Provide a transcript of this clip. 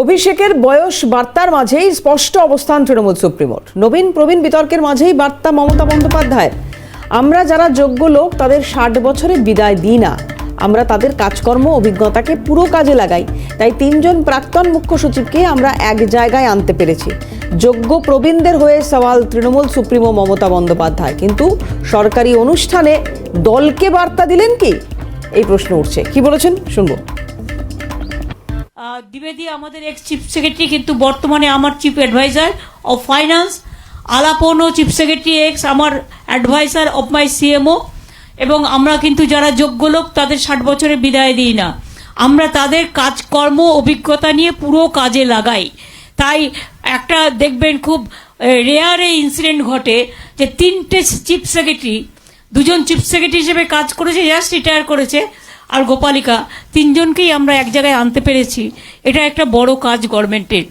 অভিষেকের বয়স বার্তার মাঝেই স্পষ্ট অবস্থান তৃণমূল সুপ্রিমোর। নবীন প্রবীণ বিতর্কের মাঝেই বার্তা মমতা বন্দ্যোপাধ্যায়ের। আমরা যারা যোগ্য লোক, তাদের ষাট বছরে বিদায় দিই না। আমরা তাদের কাজকর্ম, অভিজ্ঞতাকে পুরো কাজে লাগাই। তাই তিনজন প্রাক্তন মুখ্য সচিবকে আমরা এক জায়গায় আনতে পেরেছি। যোগ্য প্রবীণদের হয়ে সওয়াল তৃণমূল সুপ্রিমো মমতা বন্দ্যোপাধ্যায়। কিন্তু সরকারি অনুষ্ঠানে দলকে বার্তা দিলেন কি? এই প্রশ্ন উঠছে। কি বলেছেন? শুনব। দ্বিবেদী আমাদের এক্স চিফ সেক্রেটারি কিন্তু বর্তমানে আমার চিফ অ্যাডভাইজার অফ ফাইন্যান্স আলাপনও চিফ সেক্রেটারি এক্স আমার অ্যাডভাইজার অফ মাই সিএমও এবং আমরা কিন্তু যারা যোগ্য লোক, তাদের ষাট বছরে বিদায় দিই না। আমরা তাদের কাজকর্ম, অভিজ্ঞতা নিয়ে পুরো কাজে লাগাই। তাই একটা দেখবেন খুব রেয়ার ইনসিডেন্ট ঘটে যে তিনটে চিফ সেক্রেটারি দুজন চিফ সেক্রেটারি হিসেবে কাজ করেছে জাস্ট রিটায়ার করেছে। আর গোপালিকা তিনজনকেই আমরা এক জায়গায় আনতে পেরেছি। এটা একটা বড় কাজ গভর্নমেন্টের